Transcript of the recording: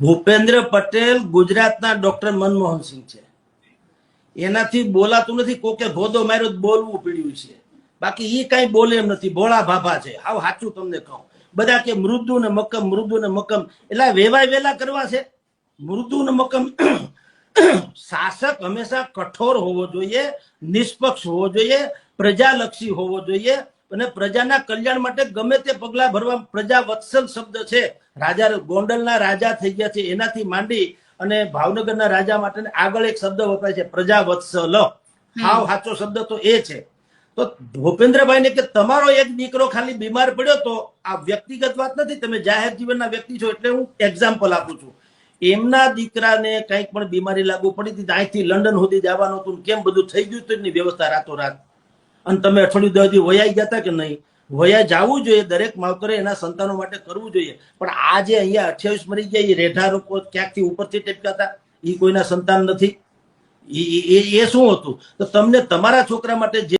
ભૂપેન્દ્ર પટેલ ગુજરાતના ડોક્ટર મનમોહન સિંહ છે. એનાથી બોલાતું નથી, કોકે ભોદો માર્યો બોલવું પડ્યું છે. બાકી એ કાંઈ બોલે એમ નથી, ભોળા ભાભા છે. હાવ સાચું તમને કહું. બધા કે મૃદુ ને મક્કમ મૃદુ ને મક્કમ એટલે વેવાય વેલા કરવા છે. મૃદુ ને મક્કમ શાસક હંમેશા કઠોર હોવો જોઈએ, નિષ્પક્ષ હોવો જોઈએ, પ્રજાલક્ષી હોવો જોઈએ. અને પ્રજાના કલ્યાણ માટે ગમે તે પગલા ભરવા પ્રજા વત્સલ શબ્દ છે. રાજા ગોંડલના રાજા થઈ ગયા છે એનાથી માંડી અને ભાવનગરના રાજા માટે આગળ એક શબ્દ વપરાય છે પ્રજા વત્સલ. હાવ સાચો શબ્દ તો એ છે. તો ભૂપેન્દ્રભાઈ ને કે તમારો એક દીકરો ખાલી બીમાર પડ્યો તો આ વ્યક્તિગત વાત નથી તમે જાહેર જીવનના વ્યક્તિ છો એટલે હું એક્ઝામ્પલ આપું છું. એમના દીકરાને કંઈક પણ બીમારી લાગુ પડી હતી અહીંથી લંડન સુધી જવાનું હતું કેમ બધું થઈ ગયું હતું એની વ્યવસ્થા રાતોરાત. અને તમે અઠવાડિયું દસ દી વયા ગયા હતા કે નહીં? વયા જવું જોઈએ, દરેક માવતરે એના સંતાનો માટે કરવું જોઈએ. પણ આ જે અહીંયા અઠ્યાવીસ મરી ગયા એ રેઢા લોકો ક્યાંકથી ઉપરથી ટેપકા હતા? એ કોઈના સંતાન નથી. એ શું હતું? તો તમને તમારા છોકરા માટે જે